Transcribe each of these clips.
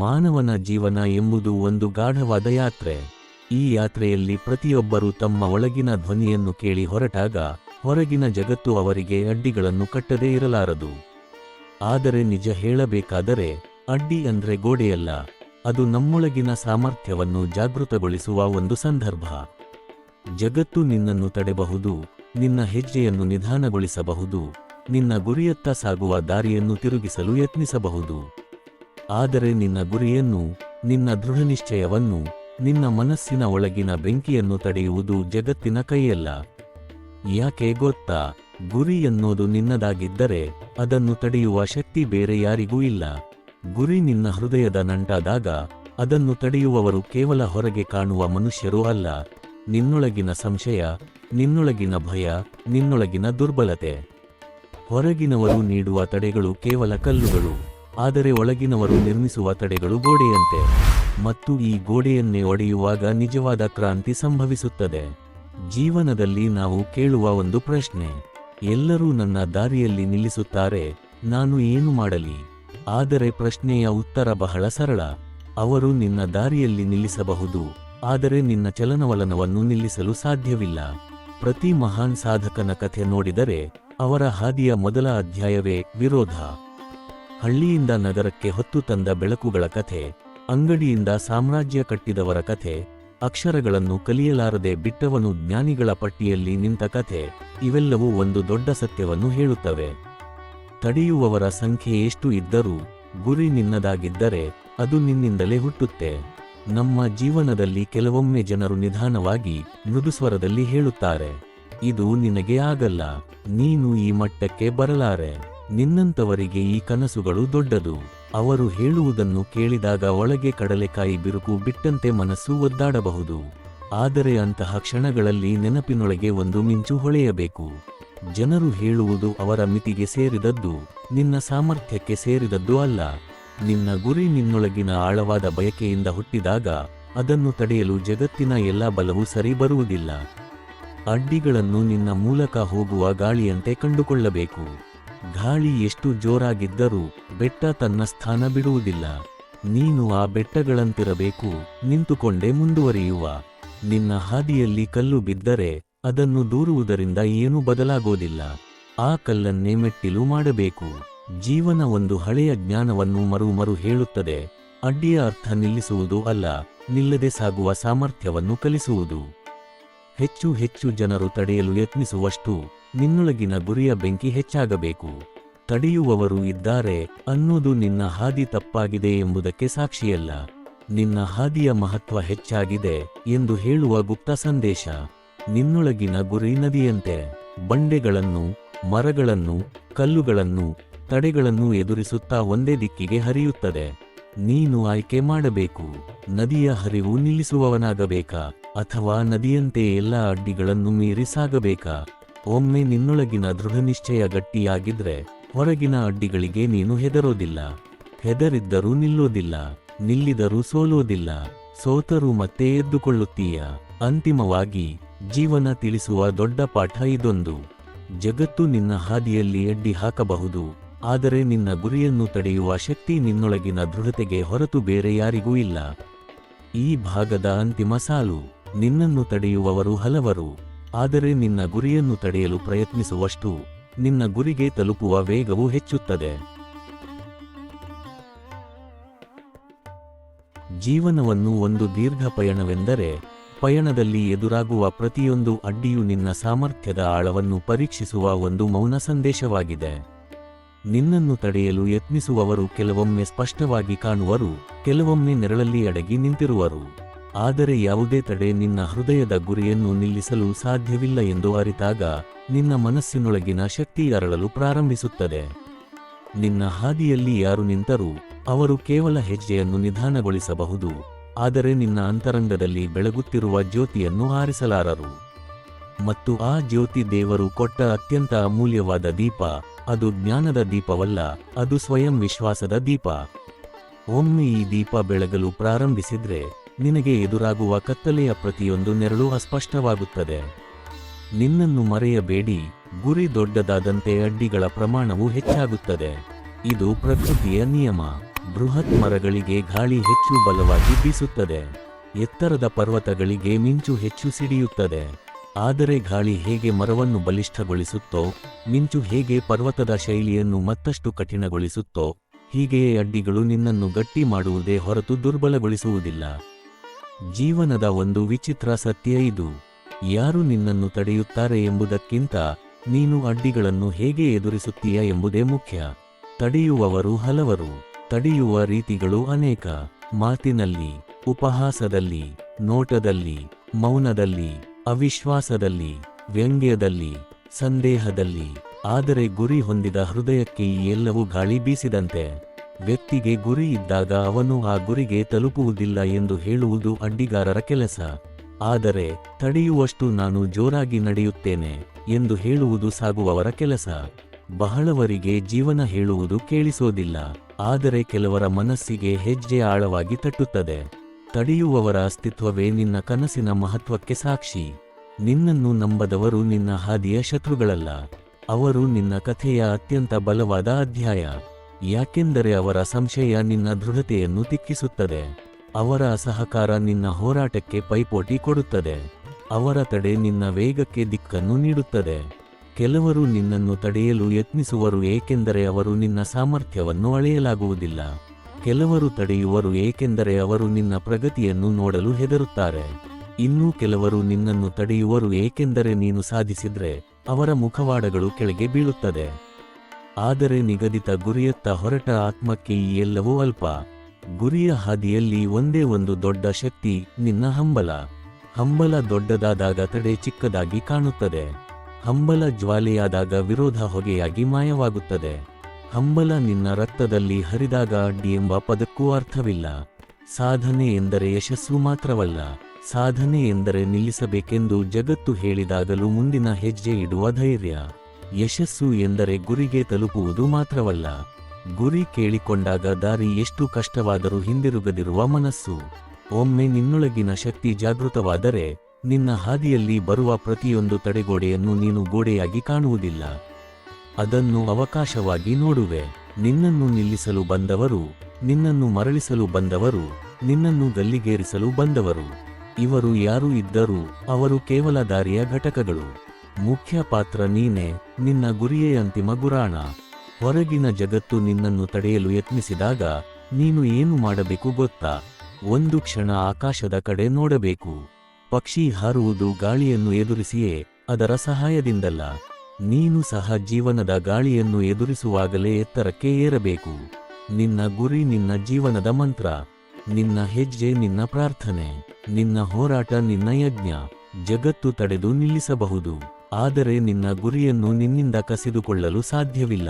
ಮಾನವನ ಜೀವನ ಎಂಬುದು ಒಂದು ಗಾಢವಾದ ಯಾತ್ರೆ. ಈ ಯಾತ್ರೆಯಲ್ಲಿ ಪ್ರತಿಯೊಬ್ಬರೂ ತಮ್ಮ ಒಳಗಿನ ಧ್ವನಿಯನ್ನು ಕೇಳಿ ಹೊರಟಾಗ ಹೊರಗಿನ ಜಗತ್ತು ಅವರಿಗೆ ಅಡ್ಡಿಗಳನ್ನು ಕಟ್ಟದೇ ಇರಲಾರದು. ಆದರೆ ನಿಜ ಹೇಳಬೇಕಾದರೆ ಅಡ್ಡಿ ಅಂದ್ರೆ ಗೋಡೆಯಲ್ಲ, ಅದು ನಮ್ಮೊಳಗಿನ ಸಾಮರ್ಥ್ಯವನ್ನು ಜಾಗೃತಗೊಳಿಸುವ ಒಂದು ಸಂದರ್ಭ. ಜಗತ್ತು ನಿನ್ನನ್ನು ತಡೆಬಹುದು, ನಿನ್ನ ಹೆಜ್ಜೆಯನ್ನು ನಿಧಾನಗೊಳಿಸಬಹುದು, ನಿನ್ನ ಗುರಿಯತ್ತ ಸಾಗುವ ದಾರಿಯನ್ನು ತಿರುಗಿಸಲು ಯತ್ನಿಸಬಹುದು. ಆದರೆ ನಿನ್ನ ಗುರಿಯನ್ನು, ನಿನ್ನ ದೃಢನಿಶ್ಚಯವನ್ನು, ನಿನ್ನ ಮನಸ್ಸಿನ ಒಳಗಿನ ಬೆಂಕಿಯನ್ನು ತಡೆಯುವುದು ಜಗತ್ತಿನ ಕೈಯಲ್ಲ. ಯಾಕೆ ಗೊತ್ತಾ? ಗುರಿ ಎನ್ನೋದು ನಿನ್ನದಾಗಿದ್ದರೆ ಅದನ್ನು ತಡೆಯುವ ಶಕ್ತಿ ಬೇರೆ ಯಾರಿಗೂ ಇಲ್ಲ. ಗುರಿ ನಿನ್ನ ಹೃದಯದ ನಂಟಾದಾಗ ಅದನ್ನು ತಡೆಯುವವರು ಕೇವಲ ಹೊರಗೆ ಕಾಣುವ ಮನುಷ್ಯರೂ ಅಲ್ಲ. ನಿನ್ನೊಳಗಿನ ಸಂಶಯ, ನಿನ್ನೊಳಗಿನ ಭಯ, ನಿನ್ನೊಳಗಿನ ದುರ್ಬಲತೆ. ಹೊರಗಿನವರು ನೀಡುವ ತಡೆಗಳು ಕೇವಲ ಕಲ್ಲುಗಳು. ಆದರೆ ಒಳಗಿನವರು ನಿರ್ಮಿಸುವ ತಡೆಗಳು ಗೋಡೆಯಂತೆ. ಮತ್ತು ಈ ಗೋಡೆಯನ್ನೇ ಒಡೆಯುವಾಗ ನಿಜವಾದ ಕ್ರಾಂತಿ ಸಂಭವಿಸುತ್ತದೆ. ಜೀವನದಲ್ಲಿ ನಾವು ಕೇಳುವ ಒಂದು ಪ್ರಶ್ನೆ. ಎಲ್ಲರೂ ನನ್ನ ದಾರಿಯಲ್ಲಿ ನಿಲ್ಲಿಸುತ್ತಾರೆ, ನಾನು ಏನು ಮಾಡಲಿ? ಆದರೆ ಪ್ರಶ್ನೆಯ ಉತ್ತರ ಬಹಳ ಸರಳ. ಅವರು ನಿನ್ನ ದಾರಿಯಲ್ಲಿ ನಿಲ್ಲಿಸಬಹುದು, ಆದರೆ ನಿನ್ನ ಚಲನವಲನವನ್ನು ನಿಲ್ಲಿಸಲು ಸಾಧ್ಯವಿಲ್ಲ. ಪ್ರತಿ ಮಹಾನ್ ಸಾಧಕನ ಕಥೆ ನೋಡಿದರೆ ಅವರ ಹಾದಿಯ ಮೊದಲ ಅಧ್ಯಾಯವೇ ವಿರೋಧ. ಹಳ್ಳಿಯಿಂದ ನಗರಕ್ಕೆ ಹೊತ್ತು ತಂದ ಬೆಳಕುಗಳ ಕಥೆ, ಅಂಗಡಿಯಿಂದ ಸಾಮ್ರಾಜ್ಯ ಕಟ್ಟಿದವರ ಕಥೆ, ಅಕ್ಷರಗಳನ್ನು ಕಲಿಯಲಾರದೆ ಬಿಟ್ಟವನು ಜ್ಞಾನಿಗಳ ಪಟ್ಟಿಯಲ್ಲಿ ನಿಂತ ಕಥೆ, ಇವೆಲ್ಲವೂ ಒಂದು ದೊಡ್ಡ ಸತ್ಯವನ್ನು ಹೇಳುತ್ತವೆ. ತಡೆಯುವವರ ಸಂಖ್ಯೆ ಎಷ್ಟು ಇದ್ದರೂ, ಗುರಿ ನಿನ್ನದಾಗಿದ್ದರೆ ಅದು ನಿನ್ನಿಂದಲೇ ಹುಟ್ಟುತ್ತೆ. ನಮ್ಮ ಜೀವನದಲ್ಲಿ ಕೆಲವೊಮ್ಮೆ ಜನರು ನಿಧಾನವಾಗಿ ಮೃದುಸ್ವರದಲ್ಲಿ ಹೇಳುತ್ತಾರೆ, ಇದು ನಿನಗೆ ಆಗಲ್ಲ, ನೀನು ಈ ಮಟ್ಟಕ್ಕೆ ಬರಲಾರೆ. ನಿನ್ನಂತವರಿಗೆ ಈ ಕನಸುಗಳು ದೊಡ್ಡದು. ಅವರು ಹೇಳುವುದನ್ನು ಕೇಳಿದಾಗ ಒಳಗೆ ಕಡಲೆಕಾಯಿ ಬಿರುಕು ಬಿಟ್ಟಂತೆ ಮನಸ್ಸು ಒದ್ದಾಡಬಹುದು. ಆದರೆ ಅಂತಹ ಕ್ಷಣಗಳಲ್ಲಿ ನೆನಪಿನೊಳಗೆ ಒಂದು ಮಿಂಚು ಹೊಳೆಯಬೇಕು. ಜನರು ಹೇಳುವುದು ಅವರ ಮಿತಿಗೆ ಸೇರಿದದ್ದು, ನಿನ್ನ ಸಾಮರ್ಥ್ಯಕ್ಕೆ ಸೇರಿದದ್ದು ಅಲ್ಲ. ನಿನ್ನ ಗುರಿ ನಿನ್ನೊಳಗಿನ ಆಳವಾದ ಬಯಕೆಯಿಂದ ಹುಟ್ಟಿದಾಗ ಅದನ್ನು ತಡೆಯಲು ಜಗತ್ತಿನ ಎಲ್ಲ ಬಲವೂ ಸರಿ ಬರುವುದಿಲ್ಲ. ಅಡ್ಡಿಗಳನ್ನು ನಿನ್ನ ಮೂಲಕ ಹೋಗುವ ಗಾಳಿಯಂತೆ ಕಂಡುಕೊಳ್ಳಬೇಕು. ಗಾಳಿ ಎಷ್ಟು ಜೋರಾಗಿದ್ದರೂ ಬೆಟ್ಟ ತನ್ನ ಸ್ಥಾನ ಬಿಡುವುದಿಲ್ಲ. ನೀನು ಆ ಬೆಟ್ಟಗಳಂತಿರಬೇಕು, ನಿಂತುಕೊಂಡೇ ಮುಂದುವರಿಯುವ. ನಿನ್ನ ಹಾದಿಯಲ್ಲಿ ಕಲ್ಲು ಬಿದ್ದರೆ ಅದನ್ನು ದೂರುವುದರಿಂದ ಏನೂ ಬದಲಾಗೋದಿಲ್ಲ. ಆ ಕಲ್ಲನ್ನೇ ಮೆಟ್ಟಿಲು ಮಾಡಬೇಕು. ಜೀವನ ಒಂದು ಹಳೆಯ ಜ್ಞಾನವನ್ನು ಮರು ಮರು ಹೇಳುತ್ತದೆ. ಅಡ್ಡಿಯ ಅರ್ಥ ನಿಲ್ಲಿಸುವುದು ಅಲ್ಲ, ನಿಲ್ಲದೆ ಸಾಗುವ ಸಾಮರ್ಥ್ಯವನ್ನು ಕಲಿಸುವುದು. ಹೆಚ್ಚು ಹೆಚ್ಚು ಜನರು ತಡೆಯಲು ಯತ್ನಿಸುವಷ್ಟು ನಿನ್ನೊಳಗಿನ ಗುರಿಯ ಬೆಂಕಿ ಹೆಚ್ಚಾಗಬೇಕು. ತಡೆಯುವವರು ಇದ್ದಾರೆ ಅನ್ನೋದು ನಿನ್ನ ಹಾದಿ ತಪ್ಪಾಗಿದೆ ಎಂಬುದಕ್ಕೆ ಸಾಕ್ಷಿಯಲ್ಲ. ನಿನ್ನ ಹಾದಿಯ ಮಹತ್ವ ಹೆಚ್ಚಾಗಿದೆ ಎಂದು ಹೇಳುವ ಗುಪ್ತ ಸಂದೇಶ. ನಿನ್ನೊಳಗಿನ ಗುರಿ ನದಿಯಂತೆ. ಬಂಡೆಗಳನ್ನು, ಮರಗಳನ್ನು, ಕಲ್ಲುಗಳನ್ನು, ತಡೆಗಳನ್ನು ಎದುರಿಸುತ್ತಾ ಒಂದೇ ದಿಕ್ಕಿಗೆ ಹರಿಯುತ್ತದೆ. ನೀನು ಆಯ್ಕೆ ಮಾಡಬೇಕು. ನದಿಯ ಹರಿವು ನಿಲ್ಲಿಸುವವನಾಗಬೇಕಾ ಅಥವಾ ನದಿಯಂತೆ ಎಲ್ಲ ಅಡ್ಡಿಗಳನ್ನು ಮೀರಿ ಸಾಗಬೇಕಾ? ಒಮ್ಮೆ ನಿನ್ನೊಳಗಿನ ದೃಢನಿಶ್ಚಯ ಗಟ್ಟಿಯಾಗಿದ್ರೆ ಹೊರಗಿನ ಅಡ್ಡಿಗಳಿಗೆ ನೀನು ಹೆದರೋದಿಲ್ಲ. ಹೆದರಿದ್ದರೂ ನಿಲ್ಲೋದಿಲ್ಲ, ನಿಲ್ಲಿದರೂ ಸೋಲೋದಿಲ್ಲ. ಸೋತರೂ ಮತ್ತೆ ಎದ್ದುಕೊಳ್ಳುತ್ತೀಯ. ಅಂತಿಮವಾಗಿ ಜೀವನ ತಿಳಿಸುವ ದೊಡ್ಡ ಪಾಠ ಇದೊಂದು. ಜಗತ್ತು ನಿನ್ನ ಹಾದಿಯಲ್ಲಿ ಅಡ್ಡಿ ಹಾಕಬಹುದು, ಆದರೆ ನಿನ್ನ ಗುರಿಯನ್ನು ತಡೆಯುವ ಶಕ್ತಿ ನಿನ್ನೊಳಗಿನ ದೃಢತೆಗೆ ಹೊರತು ಬೇರೆ ಯಾರಿಗೂ ಇಲ್ಲ. ಈ ಭಾಗದ ಅಂತಿಮ ಸಾಲು ನಿನ್ನನ್ನು ತಡೆಯುವವರು ಹಲವರು. ಆದರೆ ನಿನ್ನ ಗುರಿಯನ್ನು ತಡೆಯಲು ಪ್ರಯತ್ನಿಸುವಷ್ಟು ನಿನ್ನ ಗುರಿಗೆ ತಲುಪುವ ವೇಗವು ಹೆಚ್ಚುತ್ತದೆ. ಜೀವನವನ್ನು ಒಂದು ದೀರ್ಘ ಪಯಣವೆಂದರೆ ಪಯಣದಲ್ಲಿ ಎದುರಾಗುವ ಪ್ರತಿಯೊಂದು ಅಡ್ಡಿಯು ನಿನ್ನ ಸಾಮರ್ಥ್ಯದ ಆಳವನ್ನು ಪರೀಕ್ಷಿಸುವ ಒಂದು ಮೌನ ಸಂದೇಶವಾಗಿದೆ. ನಿನ್ನನ್ನು ತಡೆಯಲು ಯತ್ನಿಸುವವರು ಕೆಲವೊಮ್ಮೆ ಸ್ಪಷ್ಟವಾಗಿ ಕಾಣುವರು, ಕೆಲವೊಮ್ಮೆ ನೆರಳಲ್ಲಿ ಅಡಗಿ ನಿಂತಿರುವರು. ಆದರೆ ಯಾವುದೇ ತಡೆ ನಿನ್ನ ಹೃದಯದ ಗುರಿಯನ್ನು ನಿಲ್ಲಿಸಲು ಸಾಧ್ಯವಿಲ್ಲ ಎಂದು ಅರಿತಾಗ ನಿನ್ನ ಮನಸ್ಸಿನೊಳಗಿನ ಶಕ್ತಿ ಅರಳಲು ಪ್ರಾರಂಭಿಸುತ್ತದೆ. ನಿನ್ನ ಹಾದಿಯಲ್ಲಿ ಯಾರು ನಿಂತರೂ ಅವರು ಕೇವಲ ಹೆಜ್ಜೆಯನ್ನು ನಿಧಾನಗೊಳಿಸಬಹುದು, ಆದರೆ ನಿನ್ನ ಅಂತರಂಗದಲ್ಲಿ ಬೆಳಗುತ್ತಿರುವ ಜ್ಯೋತಿಯನ್ನು ಆರಿಸಲಾರರು. ಮತ್ತು ಆ ಜ್ಯೋತಿ ದೇವರು ಕೊಟ್ಟ ಅತ್ಯಂತ ಅಮೂಲ್ಯವಾದ ದೀಪ, ಅದು ಜ್ಞಾನದ ದೀಪವಲ್ಲ, ಅದು ಸ್ವಯಂ ವಿಶ್ವಾಸದ ದೀಪ. ಒಮ್ಮೆ ಈ ದೀಪ ಬೆಳಗಲು ಪ್ರಾರಂಭಿಸಿದ್ರೆ ನಿನಗೆ ಎದುರಾಗುವ ಕತ್ತಲೆಯ ಪ್ರತಿಯೊಂದು ನೆರಳು ಅಸ್ಪಷ್ಟವಾಗುತ್ತದೆ. ನಿನ್ನನ್ನು ಮರೆಯಬೇಡಿ, ಗುರಿ ದೊಡ್ಡದಾದಂತೆ ಅಡ್ಡಿಗಳ ಪ್ರಮಾಣವು ಹೆಚ್ಚಾಗುತ್ತದೆ. ಇದು ಪ್ರಕೃತಿಯ ನಿಯಮ, ಬೃಹತ್ ಮರಗಳಿಗೆ ಗಾಳಿ ಹೆಚ್ಚು ಬಲವಾಗಿ ಬೀಸುತ್ತದೆ. ಎತ್ತರದ ಪರ್ವತಗಳಿಗೆ ಮಿಂಚು ಹೆಚ್ಚು ಸಿಡಿಯುತ್ತದೆ. ಆದರೆ ಗಾಳಿ ಹೇಗೆ ಮರವನ್ನು ಬಲಿಷ್ಠಗೊಳಿಸುತ್ತೋ, ಮಿಂಚು ಹೇಗೆ ಪರ್ವತದ ಶೈಲಿಯನ್ನು ಮತ್ತಷ್ಟು ಕಠಿಣಗೊಳಿಸುತ್ತೋ, ಹೀಗೆಯೇ ಅಡ್ಡಿಗಳು ನಿನ್ನನ್ನು ಗಟ್ಟಿ ಮಾಡುವುದೇ ಹೊರತು ದುರ್ಬಲಗೊಳಿಸುವುದಿಲ್ಲ. ಜೀವನದ ಒಂದು ವಿಚಿತ್ರ ಸತ್ಯ ಇದು. ಯಾರು ನಿನ್ನನ್ನು ತಡೆಯುತ್ತಾರೆ ಎಂಬುದಕ್ಕಿಂತ ನೀನು ಅಡ್ಡಿಗಳನ್ನು ಹೇಗೆ ಎದುರಿಸುತ್ತೀಯ ಎಂಬುದೇ ಮುಖ್ಯ. ತಡೆಯುವವರು ಹಲವರು, ತಡೆಯುವ ರೀತಿಗಳು ಅನೇಕ. ಮಾತಿನಲ್ಲಿ, ಉಪಹಾಸದಲ್ಲಿ, ನೋಟದಲ್ಲಿ, ಮೌನದಲ್ಲಿ, ಅವಿಶ್ವಾಸದಲ್ಲಿ, ವ್ಯಂಗ್ಯದಲ್ಲಿ, ಸಂದೇಹದಲ್ಲಿ, ಆದರೆ ಗುರಿ ಹೊಂದಿದ ಹೃದಯಕ್ಕೆ ಎಲ್ಲವೂ ಗಾಳಿ ಬೀಸಿದಂತೆ. ವ್ಯಕ್ತಿಗೆ ಗುರಿ ಇದ್ದಾಗ ಅವನು ಆ ಗುರಿಗೆ ತಲುಪುವುದಿಲ್ಲ ಎಂದು ಹೇಳುವುದು ಅಡ್ಡಿಗಾರರ ಕೆಲಸ. ಆದರೆ, ತಡೆಯುವಷ್ಟು ನಾನು ಜೋರಾಗಿ ನಡೆಯುತ್ತೇನೆ ಎಂದು ಹೇಳುವುದು ಸಾಗುವವರ ಕೆಲಸ. ಬಹಳವರಿಗೆ ಜೀವನ ಹೇಳುವುದು ಕೇಳಿಸೋದಿಲ್ಲ, ಆದರೆ ಕೆಲವರ ಮನಸ್ಸಿಗೆ ಹೆಜ್ಜೆ ಆಳವಾಗಿ ತಟ್ಟುತ್ತದೆ. ತಡೆಯುವವರ ಅಸ್ತಿತ್ವವೇ ನಿನ್ನ ಕನಸಿನ ಮಹತ್ವಕ್ಕೆ ಸಾಕ್ಷಿ. ನಿನ್ನನ್ನು ನಂಬದವರು ನಿನ್ನ ಹಾದಿಯ ಶತ್ರುಗಳಲ್ಲ. ಅವರು ನಿನ್ನ ಕಥೆಯ ಅತ್ಯಂತ ಬಲವಾದ ಅಧ್ಯಾಯ. ಯಾಕೆಂದರೆ ಅವರ ಸಂಶಯ ನಿನ್ನ ದೃಢತೆಯನ್ನು ತಿಕ್ಕಿಸುತ್ತದೆ. ಅವರ ಅಸಹಕಾರ ನಿನ್ನ ಹೋರಾಟಕ್ಕೆ ಪೈಪೋಟಿ ಕೊಡುತ್ತದೆ. ಅವರ ತಡೆ ನಿನ್ನ ವೇಗಕ್ಕೆ ದಿಕ್ಕನ್ನು ನೀಡುತ್ತದೆ. ಕೆಲವರು ನಿನ್ನನ್ನು ತಡೆಯಲು ಯತ್ನಿಸುವರು ಏಕೆಂದರೆ ಅವರು ನಿನ್ನ ಸಾಮರ್ಥ್ಯವನ್ನು ಅಳೆಯಲಾಗುವುದಿಲ್ಲ. ಕೆಲವರು ತಡೆಯುವರು ಏಕೆಂದರೆ ಅವರು ನಿನ್ನ ಪ್ರಗತಿಯನ್ನು ನೋಡಲು ಹೆದರುತ್ತಾರೆ. ಇನ್ನೂ ಕೆಲವರು ನಿನ್ನನ್ನು ತಡೆಯುವರು ಏಕೆಂದರೆ ನೀನು ಸಾಧಿಸಿದ್ರೆ ಅವರ ಮುಖವಾಡಗಳು ಕೆಳಗೆ ಬೀಳುತ್ತದೆ. ಆದರೆ ನಿಗದಿತ ಗುರಿಯತ್ತ ಹೊರಟ ಆತ್ಮಕ್ಕೆ ಈ ಎಲ್ಲವೂ ಅಲ್ಪ. ಗುರಿಯ ಹಾದಿಯಲ್ಲಿ ಒಂದೇ ಒಂದು ದೊಡ್ಡ ಶಕ್ತಿ, ನಿನ್ನ ಹಂಬಲ. ಹಂಬಲ ದೊಡ್ಡದಾದಾಗ ತಡೆ ಚಿಕ್ಕದಾಗಿ ಕಾಣುತ್ತದೆ. ಹಂಬಲ ಜ್ವಾಲೆಯಾದಾಗ ವಿರೋಧ ಹೊಗೆಯಾಗಿ ಮಾಯವಾಗುತ್ತದೆ. ಹಂಬಲ ನಿನ್ನ ರಕ್ತದಲ್ಲಿ ಹರಿದಾಗ ಅಡ್ಡಿ ಎಂಬ ಪದಕ್ಕೂ ಅರ್ಥವಿಲ್ಲ. ಸಾಧನೆ ಎಂದರೆ ಯಶಸ್ಸು ಮಾತ್ರವಲ್ಲ. ಸಾಧನೆ ಎಂದರೆ ನಿಲ್ಲಿಸಬೇಕೆಂದು ಜಗತ್ತು ಹೇಳಿದಾಗಲೂ ಮುಂದಿನ ಹೆಜ್ಜೆ ಇಡುವ ಧೈರ್ಯ. ಯಶಸ್ಸು ಎಂದರೆ ಗುರಿಗೆ ತಲುಪುವುದು ಮಾತ್ರವಲ್ಲ. ಗುರಿ ಕೇಳಿಕೊಂಡಾಗ ದಾರಿ ಎಷ್ಟು ಕಷ್ಟವಾದರೂ ಹಿಂದಿರುಗದಿರುವ ಮನಸ್ಸು. ಒಮ್ಮೆ ನಿನ್ನೊಳಗಿನ ಶಕ್ತಿ ಜಾಗೃತವಾದರೆ, ನಿನ್ನ ಹಾದಿಯಲ್ಲಿ ಬರುವ ಪ್ರತಿಯೊಂದು ತಡೆಗೋಡೆಯನ್ನು ನೀನು ಗೋಡೆಯಾಗಿ ಕಾಣುವುದಿಲ್ಲ. ಅದನ್ನು ಅವಕಾಶವಾಗಿ ನೋಡುವೆ. ನಿನ್ನನ್ನು ನಿಲ್ಲಿಸಲು ಬಂದವರು, ನಿನ್ನನ್ನು ಮರಳಿಸಲು ಬಂದವರು, ನಿನ್ನನ್ನು ಗಲ್ಲಿಗೇರಿಸಲು ಬಂದವರು. ಇವರು ಯಾರು ಇದ್ದರೂ, ಅವರು ಕೇವಲ ದಾರಿಯ ಘಟಕಗಳು. ಮುಖ್ಯ ಪಾತ್ರ ನೀನೆ, ನಿನ್ನ ಗುರಿಯೇ ಅಂತಿಮ ಗುರಾಣ. ಹೊರಗಿನ ಜಗತ್ತು ನಿನ್ನನ್ನು ತಡೆಯಲು ಯತ್ನಿಸಿದಾಗ ನೀನು ಏನು ಮಾಡಬೇಕು ಗೊತ್ತಾ? ಒಂದು ಕ್ಷಣ ಆಕಾಶದ ಕಡೆ ನೋಡಬೇಕು. ಪಕ್ಷಿ ಹಾರುವುದು ಗಾಳಿಯನ್ನು ಎದುರಿಸಿಯೇ ಅದರ ಸಹಾಯದಿಂದಲ್ಲ. ನೀನು ಸಹ ಜೀವನದ ಗಾಳಿಯನ್ನು ಎದುರಿಸುವಾಗಲೇ ಎತ್ತರಕ್ಕೆ ಏರಬೇಕು. ನಿನ್ನ ಗುರಿ ನಿನ್ನ ಜೀವನದ ಮಂತ್ರ. ನಿನ್ನ ಹೆಜ್ಜೆ ನಿನ್ನ ಪ್ರಾರ್ಥನೆ. ನಿನ್ನ ಹೋರಾಟ ನಿನ್ನ ಯಜ್ಞ. ಜಗತ್ತು ತಡೆದು ನಿಲ್ಲಿಸಬಹುದು. ಆದರೆ ನಿನ್ನ ಗುರಿಯನ್ನು ನಿನ್ನಿಂದ ಕಸಿದುಕೊಳ್ಳಲು ಸಾಧ್ಯವಿಲ್ಲ.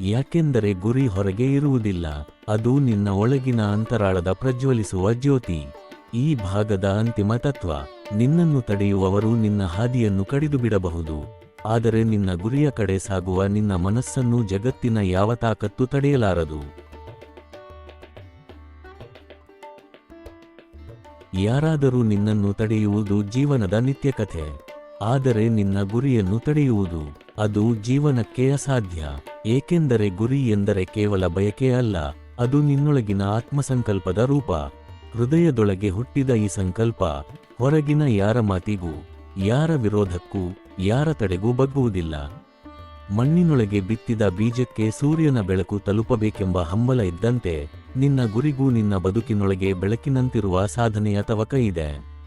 ಯಾಕೆಂದರೆ ಗುರಿ ಹೊರಗೆ ಇರುವುದಿಲ್ಲ, ಅದು ನಿನ್ನ ಒಳಗಿನ ಅಂತರಾಳದ ಪ್ರಜ್ವಲಿಸುವ ಜ್ಯೋತಿ. ಈ ಭಾಗದ ಅಂತಿಮ ತತ್ವ, ನಿನ್ನನ್ನು ತಡೆಯುವವರು ನಿನ್ನ ಹಾದಿಯನ್ನು ಕಡಿದು ಬಿಡಬಹುದು ಆದರೆ ನಿನ್ನ ಗುರಿಯ ಕಡೆ ಸಾಗುವ ನಿನ್ನ ಮನಸ್ಸನ್ನು ಜಗತ್ತಿನ ಯಾವ ತಾಕತ್ತು ತಡೆಯಲಾರದು? ಯಾರಾದರೂ ನಿನ್ನನ್ನು ತಡೆಯುವುದು ಜೀವನದ ನಿತ್ಯಕಥೆ. ಆದರೆ ನಿನ್ನ ಗುರಿಯನ್ನು ತಡೆಯುವುದು ಅದು ಜೀವನಕ್ಕೆ ಅಸಾಧ್ಯ, ಏಕೆಂದರೆ ಗುರಿ ಎಂದರೆ ಕೇವಲ ಬಯಕೆ ಅಲ್ಲ, ಅದು ನಿನ್ನೊಳಗಿನ ಆತ್ಮಸಂಕಲ್ಪದ ರೂಪ. ಹೃದಯದೊಳಗೆ ಹುಟ್ಟಿದ ಈ ಸಂಕಲ್ಪ ಹೊರಗಿನ ಯಾರ ಮಾತಿಗೂ, ಯಾರ ವಿರೋಧಕ್ಕೂ, ಯಾರ ತಡೆಗೂ ಬಗ್ಗುವುದಿಲ್ಲ. ಮಣ್ಣಿನೊಳಗೆ ಬಿತ್ತಿದ ಬೀಜಕ್ಕೆ ಸೂರ್ಯನ ಬೆಳಕು ತಲುಪಬೇಕೆಂಬ ಹಂಬಲ ಇದ್ದಂತೆ ನಿನ್ನ ಗುರಿಗೂ ನಿನ್ನ ಬದುಕಿನೊಳಗೆ ಬೆಳಕಿನಂತಿರುವ ಸಾಧನೆಯ ತವಕ ಇದೆ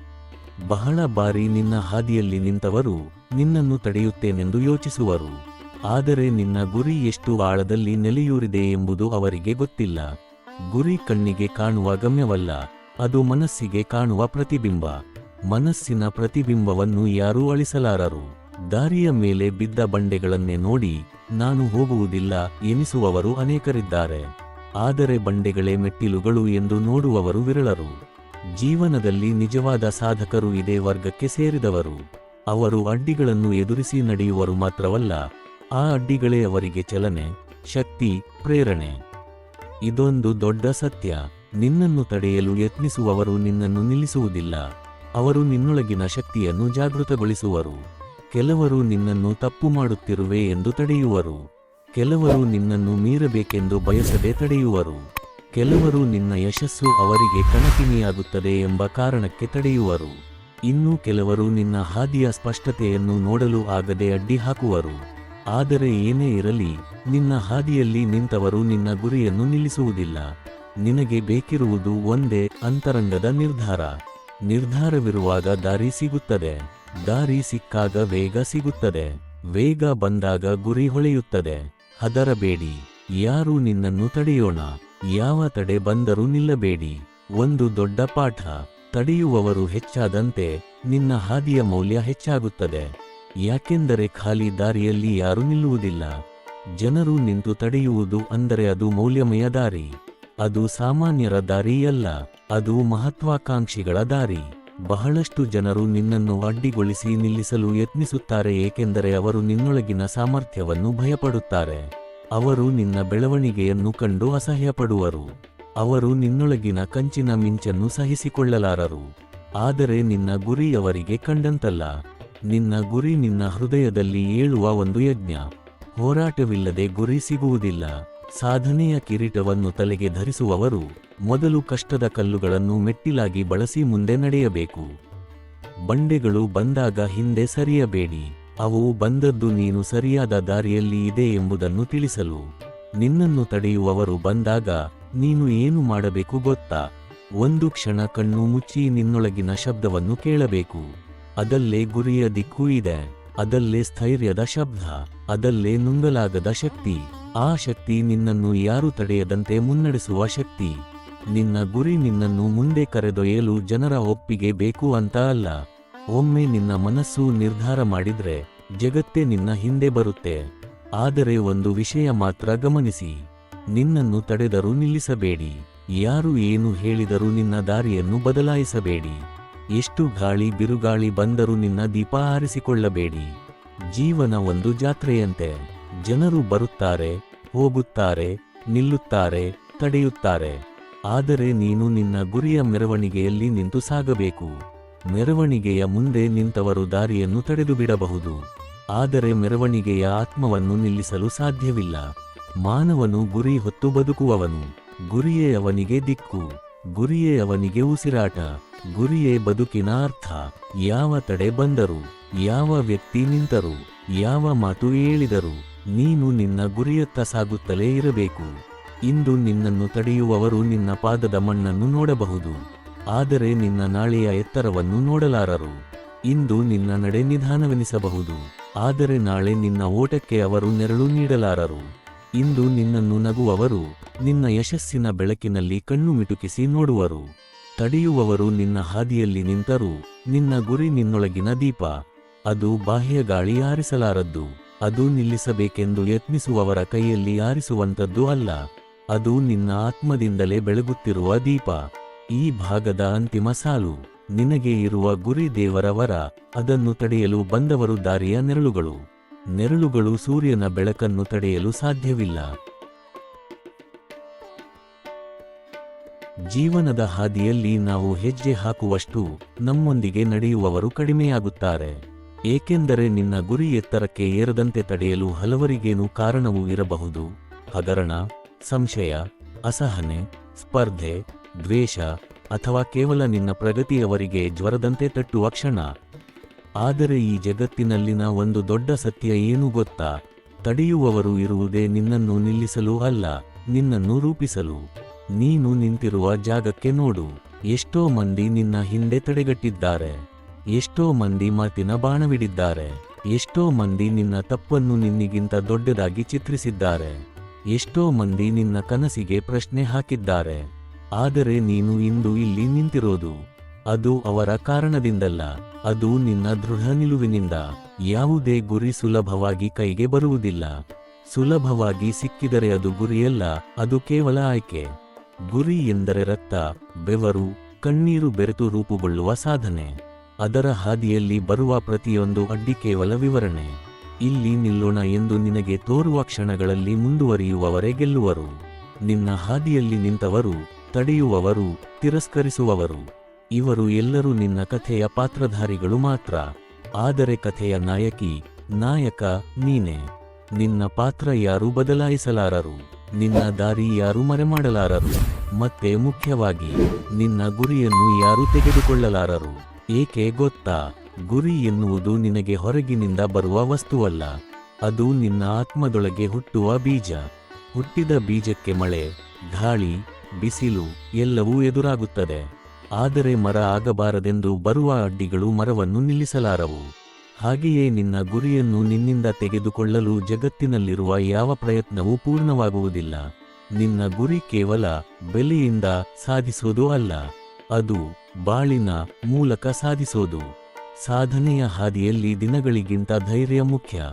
ಬಹಳ ಬಾರಿ ನಿನ್ನ ಹಾದಿಯಲ್ಲಿ ನಿಂತವರು ನಿನ್ನನ್ನು ತಡೆಯುತ್ತೇನೆಂದು ಯೋಚಿಸುವರು. ಆದರೆ ನಿನ್ನ ಗುರಿ ಎಷ್ಟು ಆಳದಲ್ಲಿ ನೆಲೆಯೂರಿದೆ ಎಂಬುದು ಅವರಿಗೆ ಗೊತ್ತಿಲ್ಲ. ಗುರಿ ಕಣ್ಣಿಗೆ ಕಾಣುವ ಗಮ್ಯವಲ್ಲ, ಅದು ಮನಸ್ಸಿಗೆ ಕಾಣುವ ಪ್ರತಿಬಿಂಬ. ಮನಸ್ಸಿನ ಪ್ರತಿಬಿಂಬವನ್ನು ಯಾರೂ ಅಳಿಸಲಾರರು. ದಾರಿಯ ಮೇಲೆ ಬಿದ್ದ ಬಂಡೆಗಳನ್ನೇ ನೋಡಿ, ನಾನು ಹೋಗುವುದಿಲ್ಲ ಎನಿಸುವವರು ಅನೇಕರಿದ್ದಾರೆ. ಆದರೆ ಬಂಡೆಗಳೇ ಮೆಟ್ಟಿಲುಗಳು ಎಂದು ನೋಡುವವರು ವಿರಳರು. ಜೀವನದಲ್ಲಿ ನಿಜವಾದ ಸಾಧಕರು ಇದೇ ವರ್ಗಕ್ಕೆ ಸೇರಿದವರು. ಅವರು ಅಡ್ಡಿಗಳನ್ನು ಎದುರಿಸಿ ನಡೆಯುವರು ಮಾತ್ರವಲ್ಲ, ಆ ಅಡ್ಡಿಗಳೇ ಅವರಿಗೆ ಚಲನೆ, ಶಕ್ತಿ, ಪ್ರೇರಣೆ. ಇದೊಂದು ದೊಡ್ಡ ಸತ್ಯ. ನಿನ್ನನ್ನು ತಡೆಯಲು ಯತ್ನಿಸುವವರು ನಿನ್ನನ್ನು ನಿಲ್ಲಿಸುವುದಿಲ್ಲ. ಅವರು ನಿನ್ನೊಳಗಿನ ಶಕ್ತಿಯನ್ನು ಜಾಗೃತಗೊಳಿಸುವರು. ಕೆಲವರು ನಿನ್ನನ್ನು ತಪ್ಪು ಮಾಡುತ್ತಿರುವೆ ಎಂದು ತಡೆಯುವರು. ಕೆಲವರು ನಿನ್ನನ್ನು ಮೀರಬೇಕೆಂದು ಬಯಸದೆ ತಡೆಯುವರು. ಕೆಲವರು ನಿನ್ನ ಯಶಸ್ಸು ಅವರಿಗೆ ಕಣಕಿನಿಯಾಗುತ್ತದೆ ಎಂಬ ಕಾರಣಕ್ಕೆ ತಡೆಯುವರು. ಇನ್ನು ಕೆಲವರು ನಿನ್ನ ಹಾದಿಯ ಸ್ಪಷ್ಟತೆಯನ್ನು ನೋಡಲು ಆಗದೆ ಅಡ್ಡಿ ಹಾಕುವರು ಆದರೆ ಏನೇ ಇರಲಿ, ನಿನ್ನ ಹಾದಿಯಲ್ಲಿ ನಿಂತವರು ನಿನ್ನ ಗುರಿಯನ್ನು ನಿಲ್ಲಿಸುವುದಿಲ್ಲ. ನಿನಗೆ ಬೇಕಿರುವುದು ಒಂದೇ ಅಂತರಂಗದ ನಿರ್ಧಾರ. ನಿರ್ಧಾರವಿರುವಾಗ ದಾರಿ ಸಿಗುತ್ತದೆ. ದಾರಿ ಸಿಕ್ಕಾಗ ವೇಗ ಸಿಗುತ್ತದೆ. ವೇಗ ಬಂದಾಗ ಗುರಿ ಹೊಳೆಯುತ್ತದೆ. ಹದರಬೇಡಿ. ಯಾರು ನಿನ್ನನ್ನು ತಡೆಯೋಣ? ಯಾವ ತಡೆ ಬಂದರೂ ನಿಲ್ಲಬೇಡಿ. ಒಂದು ದೊಡ್ಡ ಪಾಠ. ತಡೆಯುವವರು ಹೆಚ್ಚಾದಂತೆ ನಿನ್ನ ಹಾದಿಯ ಮೌಲ್ಯ ಹೆಚ್ಚಾಗುತ್ತದೆ. ಯಾಕೆಂದರೆ ಖಾಲಿ ದಾರಿಯಲ್ಲಿ ಯಾರೂ ನಿಲ್ಲುವುದಿಲ್ಲ. ಜನರು ನಿಂತು ತಡೆಯುವುದು ಅಂದರೆ ಅದು ಮೌಲ್ಯಮಯ ದಾರಿ. ಅದು ಸಾಮಾನ್ಯರ ದಾರಿಯಲ್ಲ. ಅದು ಮಹತ್ವಾಕಾಂಕ್ಷಿಗಳ ದಾರಿ. ಬಹಳಷ್ಟು ಜನರು ನಿನ್ನನ್ನು ಅಡ್ಡಿಗೊಳಿಸಿ ನಿಲ್ಲಿಸಲು ಯತ್ನಿಸುತ್ತಾರೆ ಏಕೆಂದರೆ ಅವರು ನಿನ್ನೊಳಗಿನ ಸಾಮರ್ಥ್ಯವನ್ನು ಭಯಪಡುತ್ತಾರೆ. ಅವರು ನಿನ್ನ ಬೆಳವಣಿಗೆಯನ್ನು ಕಂಡು ಅಸಹ್ಯಪಡುವರು. ಅವರು ನಿನ್ನೊಳಗಿನ ಕಂಚಿನ ಮಿಂಚನ್ನು ಸಹಿಸಿಕೊಳ್ಳಲಾರರು. ಆದರೆ ನಿನ್ನ ಗುರಿ ಅವರಿಗೆ ಕಂಡಂತಲ್ಲ. ನಿನ್ನ ಗುರಿ ನಿನ್ನ ಹೃದಯದಲ್ಲಿ ಏಳುವ ಒಂದು ಯಜ್ಞ. ಹೋರಾಟವಿಲ್ಲದೆ ಗುರಿ ಸಿಗುವುದಿಲ್ಲ. ಸಾಧನೆಯ ಕಿರೀಟವನ್ನು ತಲೆಗೆ ಧರಿಸುವವರು ಮೊದಲು ಕಷ್ಟದ ಕಲ್ಲುಗಳನ್ನು ಮೆಟ್ಟಿಲಾಗಿ ಬಳಸಿ ಮುಂದೆ ನಡೆಯಬೇಕು. ಬಂಡೆಗಳು ಬಂದಾಗ ಹಿಂದೆ ಸರಿಯಬೇಡಿ. ಅವು ಬಂದದ್ದು ನೀನು ಸರಿಯಾದ ದಾರಿಯಲ್ಲಿ ಇದೆ ಎಂಬುದನ್ನು ತಿಳಿಸಲು. ನಿನ್ನನ್ನು ತಡೆಯುವವರು ಬಂದಾಗ ನೀನು ಏನು ಮಾಡಬೇಕು ಗೊತ್ತಾ? ಒಂದು ಕ್ಷಣ ಕಣ್ಣು ಮುಚ್ಚಿ ನಿನ್ನೊಳಗಿನ ಶಬ್ದವನ್ನು ಕೇಳಬೇಕು. ಅದಲ್ಲೇ ಗುರಿಯ ದಿಕ್ಕು ಇದೆ. ಅದಲ್ಲೇ ಸ್ಥೈರ್ಯದ ಶಬ್ದ. ಅದಲ್ಲೇ ನುಂಗಲಾಗದ ಶಕ್ತಿ. ಆ ಶಕ್ತಿ ನಿನ್ನನ್ನು ಯಾರು ತಡೆಯದಂತೆ ಮುನ್ನಡೆಸುವ ಶಕ್ತಿ. ನಿನ್ನ ಗುರಿ ನಿನ್ನನ್ನು ಮುಂದೆ ಕರೆದೊಯ್ಯಲು ಜನರ ಒಪ್ಪಿಗೆ ಬೇಕು ಅಂತ ಅಲ್ಲ. ಒಮ್ಮೆ ನಿನ್ನ ಮನಸ್ಸು ನಿರ್ಧಾರ ಮಾಡಿದ್ರೆ ಜಗತ್ತೇ ನಿನ್ನ ಹಿಂದೆ ಬರುತ್ತೆ. ಆದರೆ ಒಂದು ವಿಷಯ ಮಾತ್ರ ಗಮನಿಸಿ. ನಿನ್ನನ್ನು ತಡೆದರೂ ನಿಲ್ಲಿಸಬೇಡಿ. ಯಾರು ಏನು ಹೇಳಿದರೂ ನಿನ್ನ ದಾರಿಯನ್ನು ಬದಲಾಯಿಸಬೇಡಿ. ಎಷ್ಟು ಗಾಳಿ ಬಿರುಗಾಳಿ ಬಂದರೂ ನಿನ್ನ ದೀಪ ಆರಿಸಿಕೊಳ್ಳಬೇಡಿ ಜೀವನ ಒಂದು ಜಾತ್ರೆಯಂತೆ. ಜನರು ಬರುತ್ತಾರೆ, ಹೋಗುತ್ತಾರೆ, ನಿಲ್ಲುತ್ತಾರೆ, ತಡೆಯುತ್ತಾರೆ. ಆದರೆ ನೀನು ನಿನ್ನ ಗುರಿಯ ಮೆರವಣಿಗೆಯಲ್ಲಿ ನಿಂತು ಸಾಗಬೇಕು. ಮೆರವಣಿಗೆಯ ಮುಂದೆ ನಿಂತವರು ದಾರಿಯನ್ನು ತಡೆದು ಬಿಡಬಹುದು ಆದರೆ ಮೆರವಣಿಗೆಯ ಆತ್ಮವನ್ನು ನಿಲ್ಲಿಸಲು ಸಾಧ್ಯವಿಲ್ಲ. ಮಾನವನು ಗುರಿ ಹೊತ್ತು ಬದುಕುವವನು. ಗುರಿಯೇ ಅವನಿಗೆ ದಿಕ್ಕು. ಗುರಿಯೇ ಅವನಿಗೆ ಉಸಿರಾಟ. ಗುರಿಯೇ ಬದುಕಿನ ಅರ್ಥ. ಯಾವ ತಡೆ ಬಂದರು, ಯಾವ ವ್ಯಕ್ತಿ ನಿಂತರು, ಯಾವ ಮಾತು ಹೇಳಿದರು, ನೀನು ನಿನ್ನ ಗುರಿಯತ್ತ ಸಾಗುತ್ತಲೇ ಇರಬೇಕು. ಇಂದು ನಿನ್ನನ್ನು ತಡೆಯುವವರು ನಿನ್ನ ಪಾದದ ಮಣ್ಣನ್ನು ನೋಡಬಹುದು. ಆದರೆ ನಿನ್ನ ನಾಳೆಯ ಎತ್ತರವನ್ನು ನೋಡಲಾರರು. ಇಂದು ನಿನ್ನ ನಡೆ ನಿಧಾನವೆನಿಸಬಹುದು ಆದರೆ ನಾಳೆ ನಿನ್ನ ಓಟಕ್ಕೆ ಅವರು ನೆರಳು ನೀಡಲಾರರು. ಇಂದು ನಿನ್ನನ್ನು ನಗುವವರು, ನಿನ್ನ ಯಶಸ್ಸಿನ ಬೆಳಕಿನಲ್ಲಿ ಕಣ್ಣು ಮಿಟುಕಿಸಿ ನೋಡುವರು. ತಡೆಯುವವರು ನಿನ್ನ ಹಾದಿಯಲ್ಲಿ ನಿಂತರು, ನಿನ್ನ ಗುರಿ ನಿನ್ನೊಳಗಿನ ದೀಪ. ಅದು ಬಾಹ್ಯ ಗಾಳಿ ಆರಿಸಲಾರದ್ದು. ಅದು ನಿಲ್ಲಿಸಬೇಕೆಂದು ಯತ್ನಿಸುವವರ ಕೈಯಲ್ಲಿ ಆರಿಸುವಂತದ್ದು ಅಲ್ಲ. ಅದು ನಿನ್ನ ಆತ್ಮದಿಂದಲೇ ಬೆಳಗುತ್ತಿರುವ ದೀಪ. ಈ ಭಾಗದ ಅಂತಿಮ ಸಾಲು. ನಿನಗೆ ಇರುವ ಗುರಿ ದೇವರ ವರ, ಅದನ್ನು ತಡೆಯಲು ಬಂದವರು ದಾರಿಯ ನೆರಳುಗಳು. ನೆರಳುಗಳು ಸೂರ್ಯನ ಬೆಳಕನ್ನು ತಡೆಯಲು ಸಾಧ್ಯವಿಲ್ಲ. ಜೀವನದ ಹಾದಿಯಲ್ಲಿ ನಾವು ಹೆಜ್ಜೆ ಹಾಕುವಷ್ಟು ನಮ್ಮೊಂದಿಗೆ ನಡೆಯುವವರು ಕಡಿಮೆಯಾಗುತ್ತಾರೆ. ಏಕೆಂದರೆ ನಿನ್ನ ಗುರಿ ಎತ್ತರಕ್ಕೆ ಏರದಂತೆ ತಡೆಯಲು ಹಲವರಿಗೇನು ಕಾರಣವೂ ಇರಬಹುದು. ಹಗರಣ, ಸಂಶಯ, ಅಸಹನೆ, ಸ್ಪರ್ಧೆ, ದ್ವೇಷ ಅಥವಾ ಕೇವಲ ನಿನ್ನ ಪ್ರಗತಿಯವರಿಗೆ ಜ್ವರದಂತೆ ತಟ್ಟುವ ಕ್ಷಣ. ಆದರೆ ಈ ಜಗತ್ತಿನಲ್ಲಿನ ಒಂದು ದೊಡ್ಡ ಸತ್ಯ ಏನು ಗೊತ್ತಾ? ತಡೆಯುವವರು ಇರುವುದೇ ನಿನ್ನನ್ನು ನಿಲ್ಲಿಸಲು ಅಲ್ಲ, ನಿನ್ನನ್ನು ರೂಪಿಸಲು. ನೀನು ನಿಂತಿರುವ ಜಾಗಕ್ಕೆ ನೋಡು. ಎಷ್ಟೋ ಮಂದಿ ನಿನ್ನ ಹಿಂದೆ ತಡೆಗಟ್ಟಿದ್ದಾರೆ. ಎಷ್ಟೋ ಮಂದಿ ಮಾತಿನ ಬಾಣವಿಡಿದ್ದಾರೆ. ಎಷ್ಟೋ ಮಂದಿ ನಿನ್ನ ತಪ್ಪನ್ನು ನಿನ್ನಿಗಿಂತ ದೊಡ್ಡದಾಗಿ ಚಿತ್ರಿಸಿದ್ದಾರೆ. ಎಷ್ಟೋ ಮಂದಿ ನಿನ್ನ ಕನಸಿಗೆ ಪ್ರಶ್ನೆ ಹಾಕಿದ್ದಾರೆ. ಆದರೆ ನೀನು ಇಂದು ಇಲ್ಲಿ ನಿಂತಿರೋದು. ಅದು ಅವರ ಕಾರಣದಿಂದಲ್ಲ, ಅದು ನಿನ್ನ ದೃಢ ನಿಲುವಿನಿಂದ. ಯಾವುದೇ ಗುರಿ ಸುಲಭವಾಗಿ ಕೈಗೆ ಬರುವುದಿಲ್ಲ. ಸುಲಭವಾಗಿ ಸಿಕ್ಕಿದರೆ ಅದು ಗುರಿಯಲ್ಲ, ಅದು ಕೇವಲ ಆಯ್ಕೆ. ಗುರಿ ಎಂದರೆ ರಕ್ತ, ಬೆವರು, ಕಣ್ಣೀರು ಬೆರೆತು ರೂಪುಗೊಳ್ಳುವ ಸಾಧನೆ. ಅದರ ಹಾದಿಯಲ್ಲಿ ಬರುವ ಪ್ರತಿಯೊಂದು ಅಡ್ಡಿ ಕೇವಲ ವಿವರಣೆ. ಇಲ್ಲಿ ನಿಲ್ಲೋಣ ಎಂದು ನಿನಗೆ ತೋರುವ ಕ್ಷಣಗಳಲ್ಲಿ ಮುಂದುವರಿಯುವವರೇ ಗೆಲ್ಲುವರು. ನಿನ್ನ ಹಾದಿಯಲ್ಲಿ ನಿಂತವರು ತಡೆಯುವವರು, ತಿರಸ್ಕರಿಸುವವರು. ಇವರು ಎಲ್ಲರೂ ನಿನ್ನ ಕಥೆಯ ಪಾತ್ರಧಾರಿಗಳು ಮಾತ್ರ. ಆದರೆ ಕಥೆಯ ನಾಯಕಿ, ನಾಯಕ ನೀನೆ. ನಿನ್ನ ಪಾತ್ರ ಯಾರು ಬದಲಾಯಿಸಲಾರರು. ನಿನ್ನ ದಾರಿ ಯಾರು ಮರೆಮಾಡಲಾರರು. ಮತ್ತೆ ಮುಖ್ಯವಾಗಿ, ನಿನ್ನ ಗುರಿಯನ್ನು ಯಾರು ತೆಗೆದುಕೊಳ್ಳಲಾರರು. ಏಕೆ ಗೊತ್ತಾ? ಗುರಿ ಎನ್ನುವುದು ನಿನಗೆ ಹೊರಗಿನಿಂದ ಬರುವ ವಸ್ತುವಲ್ಲ. ಅದು ನಿನ್ನ ಆತ್ಮದೊಳಗೆ ಹುಟ್ಟುವ ಬೀಜ. ಹುಟ್ಟಿದ ಬೀಜಕ್ಕೆ ಮಳೆ, ಗಾಳಿ ಬಿಸಿಲು ಎಲ್ಲವೂ ಎದುರಾಗುತ್ತದೆ. ಆದರೆ ಮರ ಆಗಬಾರದೆಂದು ಬರುವ ಅಡ್ಡಿಗಳು ಮರವನ್ನು ನಿಲ್ಲಿಸಲಾರವು. ಹಾಗೆಯೇ ನಿನ್ನ ಗುರಿಯನ್ನು ನಿನ್ನಿಂದ ತೆಗೆದುಕೊಳ್ಳಲು ಜಗತ್ತಿನಲ್ಲಿರುವ ಯಾವ ಪ್ರಯತ್ನವೂ ಪೂರ್ಣವಾಗುವುದಿಲ್ಲ. ನಿನ್ನ ಗುರಿ ಕೇವಲ ಬೆಲೆಯಿಂದ ಸಾಧಿಸೋದು ಅಲ್ಲ. ಅದು ಬಾಳಿನ ಮೂಲಕ ಸಾಧಿಸೋದು. ಸಾಧನೆಯ ಹಾದಿಯಲ್ಲಿ ದಿನಗಳಿಗಿಂತ ಧೈರ್ಯ ಮುಖ್ಯ.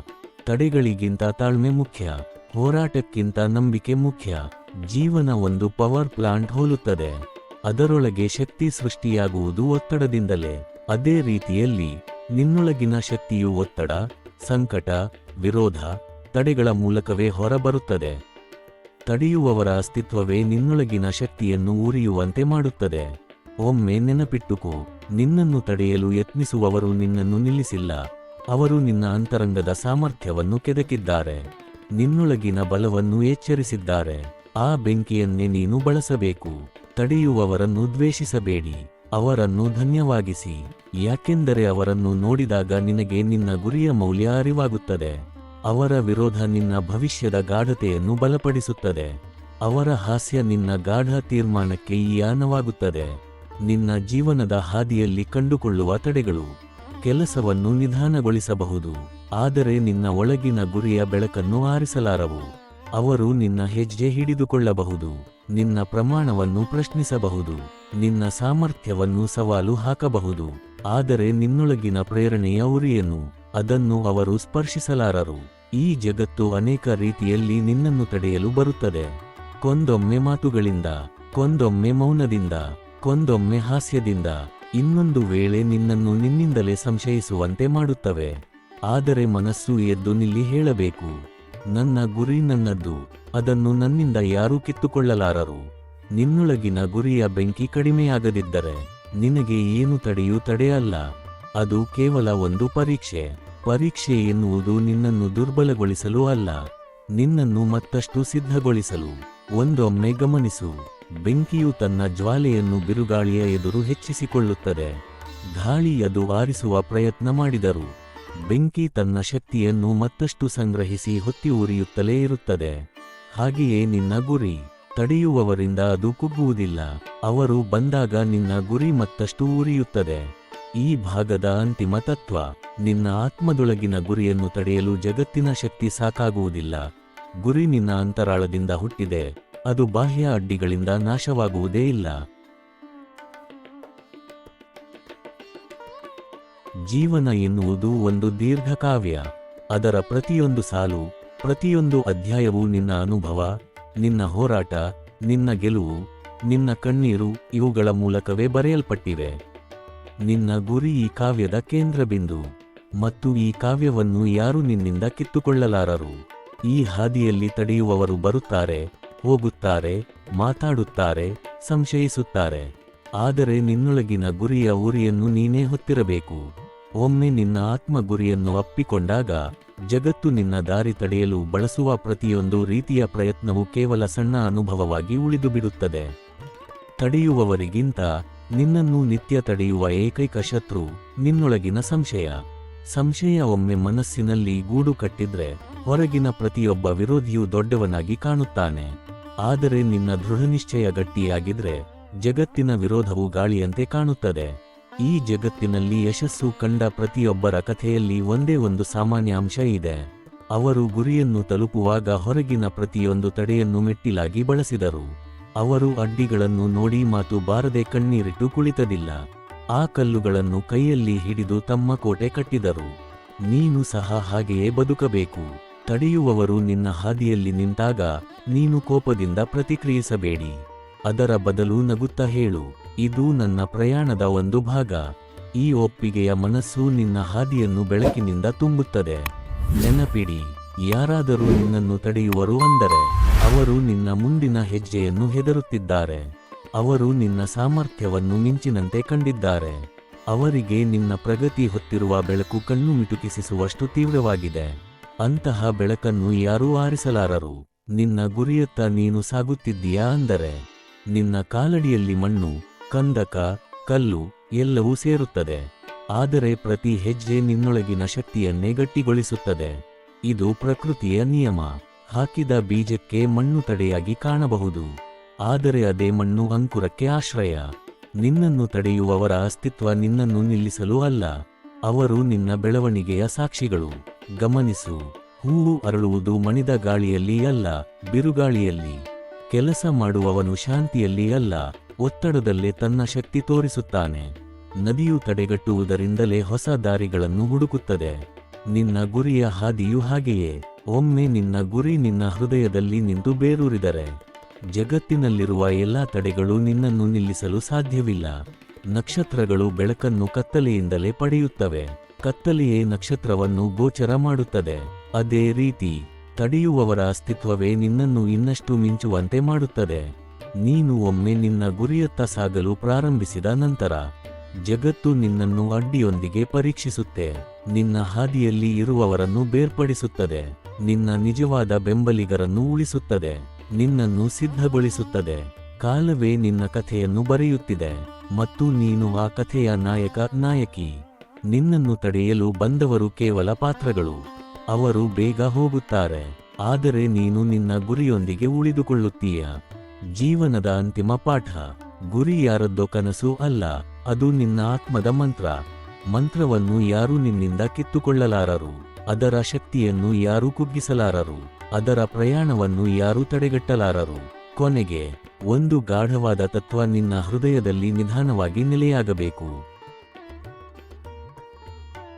ತಡೆಗಳಿಗಿಂತ ತಾಳ್ಮೆ ಮುಖ್ಯ. ಹೋರಾಟಕ್ಕಿಂತ ನಂಬಿಕೆ ಮುಖ್ಯ. ಜೀವನ ಒಂದು ಪವರ್ ಪ್ಲಾಂಟ್ ಹೋಲುತ್ತದೆ. ಅದರೊಳಗೆ ಶಕ್ತಿ ಸೃಷ್ಟಿಯಾಗುವುದು ಒತ್ತಡದಿಂದಲೇ. ಅದೇ ರೀತಿಯಲ್ಲಿ, ನಿನ್ನೊಳಗಿನ ಶಕ್ತಿಯು ಒತ್ತಡ, ಸಂಕಟ, ವಿರೋಧ, ತಡೆಗಳ ಮೂಲಕವೇ ಹೊರಬರುತ್ತದೆ. ತಡೆಯುವವರ ಅಸ್ತಿತ್ವವೇ ನಿನ್ನೊಳಗಿನ ಶಕ್ತಿಯನ್ನು ಉರಿಯುವಂತೆ ಮಾಡುತ್ತದೆ. ಒಮ್ಮೆ ನೆನಪಿಟ್ಟುಕೋ, ನಿನ್ನನ್ನು ತಡೆಯಲು ಯತ್ನಿಸುವವರು ನಿನ್ನನ್ನು ನಿಲ್ಲಿಸಿಲ್ಲ. ಅವರು ನಿನ್ನ ಅಂತರಂಗದ ಸಾಮರ್ಥ್ಯವನ್ನು ಕೆದಕಿದ್ದಾರೆ. ನಿನ್ನೊಳಗಿನ ಬಲವನ್ನು ಎಚ್ಚರಿಸಿದ್ದಾರೆ. ಆ ಬೆಂಕಿಯನ್ನೇ ನೀನು ಬಳಸಬೇಕು. ತಡೆಯುವವರನ್ನು ದ್ವೇಷಿಸಬೇಡಿ. ಅವರನ್ನು ಧನ್ಯವಾಗಿಸಿ. ಯಾಕೆಂದರೆ ಅವರನ್ನು ನೋಡಿದಾಗ ನಿನಗೆ ನಿನ್ನ ಗುರಿಯ ಮೌಲ್ಯ ಅರಿವಾಗುತ್ತದೆ. ಅವರ ವಿರೋಧ ನಿನ್ನ ಭವಿಷ್ಯದ ಗಾಢತೆಯನ್ನು ಬಲಪಡಿಸುತ್ತದೆ. ಅವರ ಹಾಸ್ಯ ನಿನ್ನ ಗಾಢ ತೀರ್ಮಾನಕ್ಕೆ ಯಾನವಾಗುತ್ತದೆ ನಿನ್ನ ಜೀವನದ ಹಾದಿಯಲ್ಲಿ ಕಂಡುಕೊಳ್ಳುವ ತಡೆಗಳು ಕೆಲಸವನ್ನು ನಿಧಾನಗೊಳಿಸಬಹುದು. ಆದರೆ ನಿನ್ನ ಒಳಗಿನ ಗುರಿಯ ಬೆಳಕನ್ನು ಆರಿಸಲಾರವು. ಅವರು ನಿನ್ನ ಹೆಜ್ಜೆ ಹಿಡಿದುಕೊಳ್ಳಬಹುದು, ನಿನ್ನ ಪ್ರಮಾಣವನ್ನು ಪ್ರಶ್ನಿಸಬಹುದು, ನಿನ್ನ ಸಾಮರ್ಥ್ಯವನ್ನು ಸವಾಲು ಹಾಕಬಹುದು, ಆದರೆ ನಿನ್ನೊಳಗಿನ ಪ್ರೇರಣೆಯ ಉರಿಯನ್ನು ಅದನ್ನು ಅವರು ಸ್ಪರ್ಶಿಸಲಾರರು. ಈ ಜಗತ್ತು ಅನೇಕ ರೀತಿಯಲ್ಲಿ ನಿನ್ನನ್ನು ತಡೆಯಲು ಬರುತ್ತದೆ. ಕೊಂದೊಮ್ಮೆ ಮಾತುಗಳಿಂದ, ಕೊಂದೊಮ್ಮೆ ಮೌನದಿಂದ, ಕೊಂದೊಮ್ಮೆ ಹಾಸ್ಯದಿಂದ, ಇನ್ನೊಂದು ವೇಳೆ ನಿನ್ನನ್ನು ನಿನ್ನಿಂದಲೇ ಸಂಶಯಿಸುವಂತೆ ಮಾಡುತ್ತವೆ. ಆದರೆ ಮನಸ್ಸು ಎದ್ದು ನಿಲ್ಲಿ ಹೇಳಬೇಕು. ನನ್ನ ಗುರಿ ನನ್ನದ್ದು ಅದನ್ನು ನನ್ನಿಂದ ಯಾರೂ ಕಿತ್ತುಕೊಳ್ಳಲಾರರು. ನಿನ್ನೊಳಗಿನ ಗುರಿಯ ಬೆಂಕಿ ಕಡಿಮೆಯಾಗದಿದ್ದರೆ ನಿನಗೆ ಏನು ತಡೆಯೂ ತಡೆಯಲ್ಲ. ಅದು ಕೇವಲ ಒಂದು ಪರೀಕ್ಷೆ. ಪರೀಕ್ಷೆ ಎನ್ನುವುದು ನಿನ್ನನ್ನು ದುರ್ಬಲಗೊಳಿಸಲು ಅಲ್ಲ. ನಿನ್ನನ್ನು ಮತ್ತಷ್ಟು ಸಿದ್ಧಗೊಳಿಸಲು. ಒಂದೊಮ್ಮೆ ಗಮನಿಸು, ಬೆಂಕಿಯು ತನ್ನ ಜ್ವಾಲೆಯನ್ನು ಬಿರುಗಾಳಿಯ ಎದುರು ಹೆಚ್ಚಿಸಿಕೊಳ್ಳುತ್ತದೆ. ಗಾಳಿ ಅದು ಆರಿಸುವ ಪ್ರಯತ್ನ ಮಾಡಿದರು. ಬೆಂಕಿ ತನ್ನ ಶಕ್ತಿಯನ್ನು ಮತ್ತಷ್ಟು ಸಂಗ್ರಹಿಸಿ ಹೊತ್ತಿ ಉರಿಯುತ್ತಲೇ ಇರುತ್ತದೆ. ಹಾಗೆಯೇ ನಿನ್ನ ಗುರಿ ತಡೆಯುವವರಿಂದ ಅದು ಕುಗ್ಗುವುದಿಲ್ಲ. ಅವರು ಬಂದಾಗ ನಿನ್ನ ಗುರಿ ಮತ್ತಷ್ಟು ಉರಿಯುತ್ತದೆ. ಈ ಭಾಗದ ಅಂತಿಮ ತತ್ವ, ನಿನ್ನ ಆತ್ಮದೊಳಗಿನ ಗುರಿಯನ್ನು ತಡೆಯಲು ಜಗತ್ತಿನ ಶಕ್ತಿ ಸಾಕಾಗುವುದಿಲ್ಲ. ಗುರಿ ನಿನ್ನ ಅಂತರಾಳದಿಂದ ಹುಟ್ಟಿದೆ. ಅದು ಬಾಹ್ಯ ಅಡ್ಡಿಗಳಿಂದ ನಾಶವಾಗುವುದೇ ಇಲ್ಲ. ಜೀವನ ಎನ್ನುವುದು ಒಂದು ದೀರ್ಘಕಾವ್ಯ ಅದರ ಪ್ರತಿಯೊಂದು ಸಾಲು, ಪ್ರತಿಯೊಂದು ಅಧ್ಯಾಯವು ನಿನ್ನ ಅನುಭವ, ನಿನ್ನ ಹೋರಾಟ, ನಿನ್ನ ಗೆಲುವು, ನಿನ್ನ ಕಣ್ಣೀರು ಇವುಗಳ ಮೂಲಕವೇ ಬರೆಯಲ್ಪಟ್ಟಿವೆ. ನಿನ್ನ ಗುರಿ ಈ ಕಾವ್ಯದ ಕೇಂದ್ರಬಿಂದು ಮತ್ತು ಈ ಕಾವ್ಯವನ್ನು ಯಾರು ನಿನ್ನಿಂದ ಕಿತ್ತುಕೊಳ್ಳಲಾರರು? ಈ ಹಾದಿಯಲ್ಲಿ ತಡೆಯುವವರು ಬರುತ್ತಾರೆ, ಹೋಗುತ್ತಾರೆ, ಮಾತಾಡುತ್ತಾರೆ, ಸಂಶಯಿಸುತ್ತಾರೆ. ಆದರೆ ನಿನ್ನೊಳಗಿನ ಗುರಿಯ ಉರಿಯನ್ನು ನೀನೇ ಹೊತ್ತಿರಬೇಕು. ಒಮ್ಮೆ ನಿನ್ನ ಆತ್ಮ ಗುರಿಯನ್ನು ಅಪ್ಪಿಕೊಂಡಾಗ ಜಗತ್ತು ನಿನ್ನ ದಾರಿ ತಡೆಯಲು ಬಳಸುವ ಪ್ರತಿಯೊಂದು ರೀತಿಯ ಪ್ರಯತ್ನವು ಕೇವಲ ಸಣ್ಣ ಅನುಭವವಾಗಿ ಉಳಿದುಬಿಡುತ್ತದೆ. ತಡೆಯುವವರಿಗಿಂತ ನಿನ್ನನ್ನು ನಿತ್ಯ ತಡೆಯುವ ಏಕೈಕ ಶತ್ರು ನಿನ್ನೊಳಗಿನ ಸಂಶಯ. ಸಂಶಯ ಒಮ್ಮೆ ಮನಸ್ಸಿನಲ್ಲಿ ಗೂಡು ಕಟ್ಟಿದ್ರೆ ಹೊರಗಿನ ಪ್ರತಿಯೊಬ್ಬ ವಿರೋಧಿಯು ದೊಡ್ಡವನಾಗಿ ಕಾಣುತ್ತಾನೆ. ಆದರೆ ನಿನ್ನ ದೃಢನಿಶ್ಚಯ ಗಟ್ಟಿಯಾಗಿದ್ರೆ ಜಗತ್ತಿನ ವಿರೋಧವು ಗಾಳಿಯಂತೆ ಕಾಣುತ್ತದೆ. ಈ ಜಗತ್ತಿನಲ್ಲಿ ಯಶಸ್ಸು ಕಂಡ ಪ್ರತಿಯೊಬ್ಬರ ಕಥೆಯಲ್ಲಿ ಒಂದೇ ಒಂದು ಸಾಮಾನ್ಯ ಅಂಶ ಇದೆ. ಅವರು ಗುರಿಯನ್ನು ತಲುಪುವಾಗ ಹೊರಗಿನ ಪ್ರತಿಯೊಂದು ತಡೆಯನ್ನು ಮೆಟ್ಟಿಲಾಗಿ ಬಳಸಿದರು. ಅವರು ಅಡ್ಡಿಗಳನ್ನು ನೋಡಿ ಮಾತು ಬಾರದೆ ಕಣ್ಣೀರಿಟ್ಟು ಕುಳಿತದಿಲ್ಲ. ಆ ಕಲ್ಲುಗಳನ್ನು ಕೈಯಲ್ಲಿ ಹಿಡಿದು ತಮ್ಮ ಕೋಟೆ ಕಟ್ಟಿದರು. ನೀನು ಸಹ ಹಾಗೆಯೇ ಬದುಕಬೇಕು. ತಡೆಯುವವರು ನಿನ್ನ ಹಾದಿಯಲ್ಲಿ ನಿಂತಾಗ ನೀನು ಕೋಪದಿಂದ ಪ್ರತಿಕ್ರಿಯಿಸಬೇಡಿ. ಅದರ ಬದಲು ನಗುತ್ತಾ ಹೇಳು. ಇದು ನನ್ನ ಪ್ರಯಾಣದ ಒಂದು ಭಾಗ. ಈ ಒಪ್ಪಿಗೆಯ ಮನಸ್ಸು ನಿನ್ನ ಹಾದಿಯನ್ನು ಬೆಳಕಿನಿಂದ ತುಂಬುತ್ತದೆ. ನೆನಪಿಡಿ, ಯಾರಾದರೂ ನಿನ್ನನ್ನು ತಡೆಯುವರು ಅಂದರೆ, ಅವರು ನಿನ್ನ ಮುಂದಿನ ಹೆಜ್ಜೆಯನ್ನು ಹೆದರುತ್ತಿದ್ದಾರೆ. ಅವರು ನಿನ್ನ ಸಾಮರ್ಥ್ಯವನ್ನು ಮಿಂಚಿನಂತೆ ಕಂಡಿದ್ದಾರೆ. ಅವರಿಗೆ ನಿನ್ನ ಪ್ರಗತಿ ಹೊತ್ತಿರುವ ಬೆಳಕು ಕಣ್ಣು ಮಿಟುಕಿಸುವಷ್ಟು ತೀವ್ರವಾಗಿದೆ. ಅಂತಹ ಬೆಳಕನ್ನು ಯಾರೂ ಆರಿಸಲಾರರು. ನಿನ್ನ ಗುರಿಯತ್ತ ನೀನು ಸಾಗುತ್ತಿದ್ದೀಯಾ ಅಂದರೆ, ನಿನ್ನ ಕಾಲಡಿಯಲ್ಲಿ ಮಣ್ಣು ಕಂದಕ, ಕಲ್ಲು ಎಲ್ಲವೂ ಸೇರುತ್ತದೆ. ಆದರೆ ಪ್ರತಿ ಹೆಜ್ಜೆ ನಿನ್ನೊಳಗಿನ ಶಕ್ತಿಯನ್ನೇ ಗಟ್ಟಿಗೊಳಿಸುತ್ತದೆ. ಇದು ಪ್ರಕೃತಿಯ ನಿಯಮ. ಹಾಕಿದ ಬೀಜಕ್ಕೆ ಮಣ್ಣು ತಡೆಯಾಗಿ ಕಾಣಬಹುದು. ಆದರೆ ಅದೇ ಮಣ್ಣು ಅಂಕುರಕ್ಕೆ ಆಶ್ರಯ. ನಿನ್ನನ್ನು ತಡೆಯುವವರ ಅಸ್ತಿತ್ವ ನಿನ್ನನ್ನು ನಿಲ್ಲಿಸಲು ಅಲ್ಲ. ಅವರು ನಿನ್ನ ಬೆಳವಣಿಗೆಯ ಸಾಕ್ಷಿಗಳು. ಗಮನಿಸು. ಹೂವು ಅರಳುವುದು ಮಣಿದ ಗಾಳಿಯಲ್ಲಿ ಅಲ್ಲ, ಬಿರುಗಾಳಿಯಲ್ಲಿ. ಕೆಲಸ ಮಾಡುವವನು ಶಾಂತಿಯಲ್ಲಿ ಅಲ್ಲ. ಒತ್ತಡದಲ್ಲೇ ತನ್ನ ಶಕ್ತಿ ತೋರಿಸುತ್ತಾನೆ. ನದಿಯು ತಡೆಗಟ್ಟುವುದರಿಂದಲೇ ಹೊಸ ದಾರಿಗಳನ್ನು ಹುಡುಕುತ್ತದೆ. ನಿನ್ನ ಗುರಿಯ ಹಾದಿಯು ಹಾಗೆಯೇ. ಒಮ್ಮೆ ನಿನ್ನ ಗುರಿ ನಿನ್ನ ಹೃದಯದಲ್ಲಿ ನಿಂತು ಬೇರೂರಿದರೆ. ಜಗತ್ತಿನಲ್ಲಿರುವ ಎಲ್ಲಾ ತಡೆಗಳು ನಿನ್ನನ್ನು ನಿಲ್ಲಿಸಲು ಸಾಧ್ಯವಿಲ್ಲ. ನಕ್ಷತ್ರಗಳು ಬೆಳಕನ್ನು ಕತ್ತಲೆಯಿಂದಲೇ ಪಡೆಯುತ್ತವೆ. ಕತ್ತಲೆಯೇ ನಕ್ಷತ್ರವನ್ನು ಗೋಚರ ಮಾಡುತ್ತದೆ. ಅದೇ ರೀತಿ, ತಡೆಯುವವರ ಅಸ್ತಿತ್ವವೇ ನಿನ್ನನ್ನು ಇನ್ನಷ್ಟು ಮಿಂಚುವಂತೆ ಮಾಡುತ್ತದೆ. ನೀನು ಒಮ್ಮೆ ನಿನ್ನ ಗುರಿಯತ್ತ ಸಾಗಲು ಪ್ರಾರಂಭಿಸಿದ ನಂತರ, ಜಗತ್ತು ನಿನ್ನನ್ನು ಅಡ್ಡಿಯೊಂದಿಗೆ ಪರೀಕ್ಷಿಸುತ್ತೆ. ನಿನ್ನ ಹಾದಿಯಲ್ಲಿ ಇರುವವರನ್ನು ಬೇರ್ಪಡಿಸುತ್ತದೆ. ನಿನ್ನ ನಿಜವಾದ ಬೆಂಬಲಿಗರನ್ನು ಉಳಿಸುತ್ತದೆ. ನಿನ್ನನ್ನು ಸಿದ್ಧಗೊಳಿಸುತ್ತದೆ. ಕಾಲವೇ ನಿನ್ನ ಕಥೆಯನ್ನು ಬರೆಯುತ್ತಿದೆ. ಮತ್ತು ನೀನು ಆ ಕಥೆಯ ನಾಯಕ, ನಾಯಕಿ. ನಿನ್ನನ್ನು ತಡೆಯಲು ಬಂದವರು ಕೇವಲ ಪಾತ್ರಗಳು. ಅವರು ಬೇಗ ಹೋಗುತ್ತಾರೆ. ಆದರೆ ನೀನು ನಿನ್ನ ಗುರಿಯೊಂದಿಗೆ ಉಳಿದುಕೊಳ್ಳುತ್ತೀಯ. ಜೀವನದ ಅಂತಿಮ ಪಾಠ. ಗುರಿ ಯಾರದ್ದೋ ಕನಸು ಅಲ್ಲ, ಅದು ನಿನ್ನ ಆತ್ಮದ ಮಂತ್ರ. ಮಂತ್ರವನ್ನು ಯಾರೂ ನಿನ್ನಿಂದ ಕಿತ್ತುಕೊಳ್ಳಲಾರರು? ಅದರ ಶಕ್ತಿಯನ್ನು ಯಾರೂ ಕುಗ್ಗಿಸಲಾರರು? ಅದರ ಪ್ರಯಾಣವನ್ನು ಯಾರೂ ತಡೆಗಟ್ಟಲಾರರು? ಕೊನೆಗೆ, ಒಂದು ಗಾಢವಾದ ತತ್ವ ನಿನ್ನ ಹೃದಯದಲ್ಲಿ ನಿಧಾನವಾಗಿ ನೆಲೆಯಾಗಬೇಕು.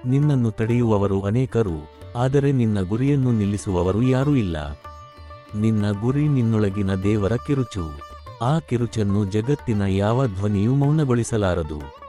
ನಿನ್ನನ್ನು ತಡೆಯುವವರು ಅನೇಕರು, ಆದರೆ ನಿನ್ನ ಗುರಿಯನ್ನು ನಿಲ್ಲಿಸುವವರು ಯಾರೂ ಇಲ್ಲ. ನಿನ್ನ ಗುರಿ ನಿನ್ನೊಳಗಿನ ದೇವರ ಕಿರುಚು. ಆ ಕಿರುಚನ್ನು ಜಗತ್ತಿನ ಯಾವ ಧ್ವನಿಯೂ ಮೌನಗೊಳಿಸಲಾರದು.